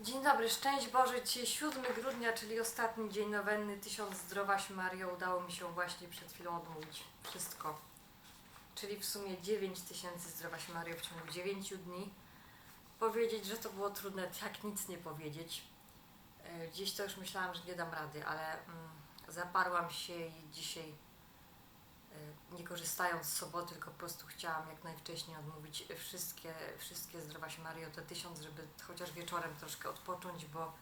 Dzień dobry, szczęść Boże. Dzisiaj 7 grudnia, czyli ostatni dzień nowenny. Tysiąc zdrowaś Mario. Udało mi się właśnie przed chwilą odmówić wszystko. Czyli w sumie 9 tysięcy zdrowaś Mario w ciągu 9 dni. Powiedzieć, że to było trudne, tak nic nie powiedzieć. E, Dziś to już myślałam, że nie dam rady, ale mm, zaparłam się i dzisiaj nie korzystając z soboty, tylko po prostu chciałam jak najwcześniej odmówić wszystkie, wszystkie zdrowaś Mario, te tysiąc, żeby chociaż wieczorem troszkę odpocząć, bo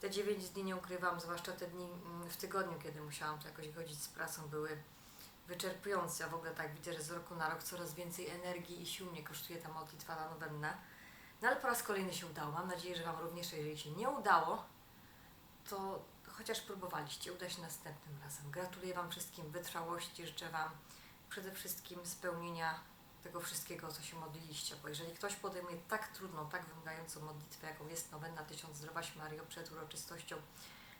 te 9 dni nie ukrywam, zwłaszcza te dni mm, w tygodniu, kiedy musiałam to jakoś godzić z pracą, były wyczerpujące. Ja w ogóle tak widzę, że z roku na rok coraz więcej energii i sił mnie kosztuje ta modlitwa na nowennę. No ale po raz kolejny się udało. Mam nadzieję, że Wam również, jeżeli się nie udało, to chociaż próbowaliście, uda się następnym razem. Gratuluję Wam wszystkim wytrwałości, życzę Wam przede wszystkim spełnienia tego wszystkiego, co się modliliście, bo jeżeli ktoś podejmuje tak trudną, tak wymagającą modlitwę, jaką jest nowenna Tysiąc Zdrowaś Mario przed uroczystością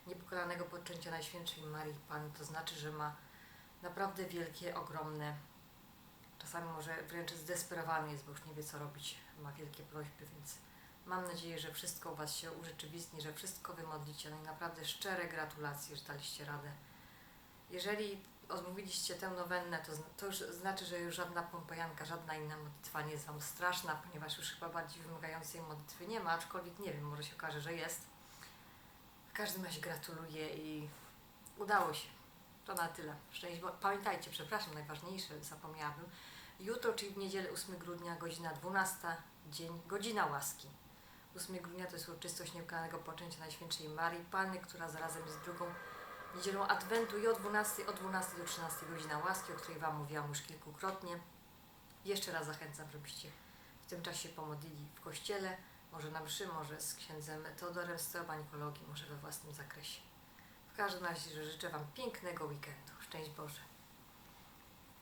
niepokalanego poczęcia Najświętszej Marii Panny, to znaczy, że ma naprawdę wielkie, ogromne, czasami może wręcz zdesperowany jest, bo już nie wie co robić, ma wielkie prośby, więc mam nadzieję, że wszystko u Was się urzeczywistni, że wszystko Wy modlicie, no i naprawdę szczere gratulacje, że daliście radę. Jeżeli odmówiliście tę nowennę, to, to już znaczy, że już żadna pompejanka, żadna inna modlitwa nie jest Wam straszna, ponieważ już chyba bardziej wymagającej modlitwy nie ma, aczkolwiek nie wiem, może się okaże, że jest. W każdym razie gratuluję i udało się. To na tyle. Szczęść, pamiętajcie, przepraszam, najważniejsze, zapomniałabym. Jutro, czyli w niedzielę 8 grudnia, godzina 12, dzień, godzina łaski. 8 grudnia to jest uroczystość niepokalanego poczęcia Najświętszej Marii Panny, która zarazem jest drugą niedzielą Adwentu i o 12, od 12 do 13 godzina łaski, o której Wam mówiłam już kilkukrotnie. Jeszcze raz zachęcam, żebyście w tym czasie pomodlili w kościele, może na mszy, może z księdzem Teodorem z Teobanikologii, może we własnym zakresie. W każdym razie życzę Wam pięknego weekendu. Szczęść Boże.